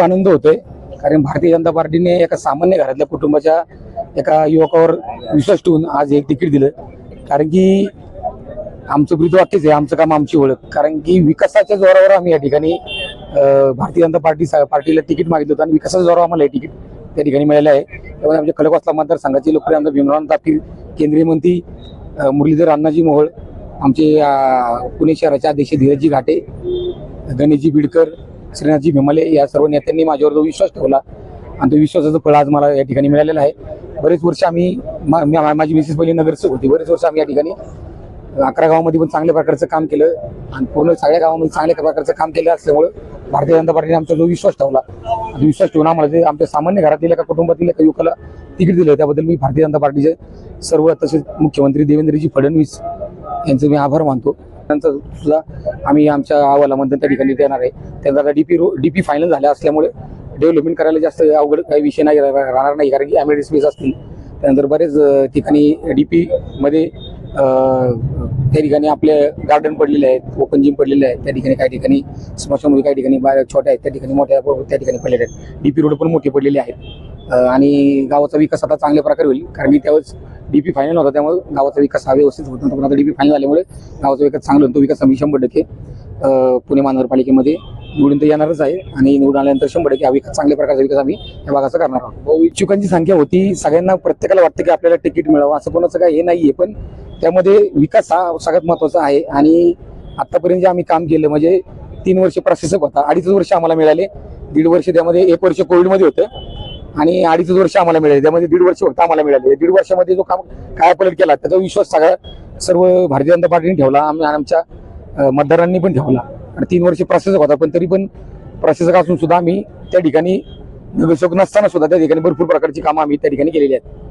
खूप आनंद होतोय. कारण भारतीय जनता पार्टीने एका सामान्य घरातल्या कुटुंबाच्या एका युवकावर विश्वास ठेवून आज एक तिकीट दिलं. कारण की आमचं ब्रीदवाक्यच आहे आमचं काम आमची ओळख. कारण की विकासाच्या जोरावर आम्ही या ठिकाणी भारतीय जनता पार्टी पार्टीला तिकीट मागितलं होतं आणि विकासाच्या जोरावर आम्हाला हे तिकीट त्या ठिकाणी मिळालं आहे. त्यामुळे आमच्या खडकवासला मतदारसंघाचे लोकप्रिय आमदार भीमराव तापीर केंद्रीय मंत्री मुरलीधर अण्णाजी मोहोळ आमचे पुणे शहराचे अध्यक्ष धीरजी घाटे गणेशजी बिडकर श्रीनाथजी भिमले या सर्व नेत्यांनी माझ्यावर जो विश्वास ठेवला आणि तो विश्वासाचं फळ आज मला या ठिकाणी मिळालेलं आहे. बरेच वर्ष आम्ही मा- माझी मिसेस पहिली नगरसेवक होती. बरेच वर्ष आम्ही या ठिकाणी अकरा गावामध्ये पण चांगल्या प्रकारचं काम केलं आणि पूर्ण सगळ्या गावामध्ये चांगल्या प्रकारचं काम केलं असल्यामुळं भारतीय जनता पार्टीने आमचा जो विश्वास ठेवला विश्वास ठेवून आम्हाला जे आमच्या सामान्य घरातील एका कुटुंबातील एका युवकाला तिकीट दिलं त्याबद्दल मी भारतीय जनता पार्टीचे सर्व तसेच मुख्यमंत्री देवेंद्रजी फडणवीस यांचे मी आभार मानतो. त्यांचा सुद्धा आम्ही आमच्या अहवालामध्ये त्या ठिकाणी देणार आहे. त्यांचा आता डीपी रो डीपी फायनल झाल्या असल्यामुळे डेव्हलपमेंट करायला जास्त अवघड काही विषय नाही रा- राहणार नाही. कारण की ॲम्युनिटी स्पेस असतील. त्यानंतर बरेच ठिकाणी डीपी मध्ये त्या ठिकाणी आपले गार्डन पडलेले आहेत ओपन जिम पडलेले आहेत. त्या ठिकाणी काही ठिकाणी स्मशानभूमी काही ठिकाणी बाहेर छोट्या आहेत त्या ठिकाणी मोठ्या त्या ठिकाणी पडलेले आहेत. डीपी रोड पण मोठे पडलेले आहेत. आणि गावाचा विकास आता चांगल्या प्रकारे होईल. कारण की त्यावेळेस डीपी फायनल होता त्यामुळे गावाचा विकास हा व्यवस्थित होत नव्हता. पण आता डीपी फायनल झाल्यामुळे गावाचा विकास चांगला होतो. विकास आम्ही शंभर टक्के पुणे महानगरपालिकेमध्ये निवडून तर येणारच आहे आणि निवडून आल्यानंतर शंभर टक्के हा विकास चांगल्या प्रकारचा विकास आम्ही या भागाचा करणार आहोत. इच्छुकांची संख्या होती. सगळ्यांना प्रत्येकाला वाटतं की आपल्याला तिकीट मिळावं. असं कोणाचं काही हे नाहीये. पण त्यामध्ये विकास हा सगळ्यात महत्त्वाचा आहे. आणि आतापर्यंत जे आम्ही काम केलं म्हणजे तीन वर्ष प्रशासक होता. अडीच वर्ष आम्हाला मिळाले. दीड वर्ष त्यामध्ये एक वर्ष कोविडमध्ये होतं. आणि अडीच वर्ष आम्हाला मिळाले. त्यामध्ये दीड वर्ष फक्त आम्हाला मिळाले. दीड वर्षामध्ये जो काम काय पलट केला त्याचा विश्वास सगळा सर्व भारतीय जनता पार्टीने ठेवला. आम्ही आमच्या मतदारांनी पण ठेवला. आणि तीन वर्ष प्रशासक होता पण तरी पण प्रशासक असून सुद्धा आम्ही त्या ठिकाणी नगरसेवक नसताना सुद्धा त्या ठिकाणी भरपूर प्रकारची कामं आम्ही त्या ठिकाणी केलेली आहेत.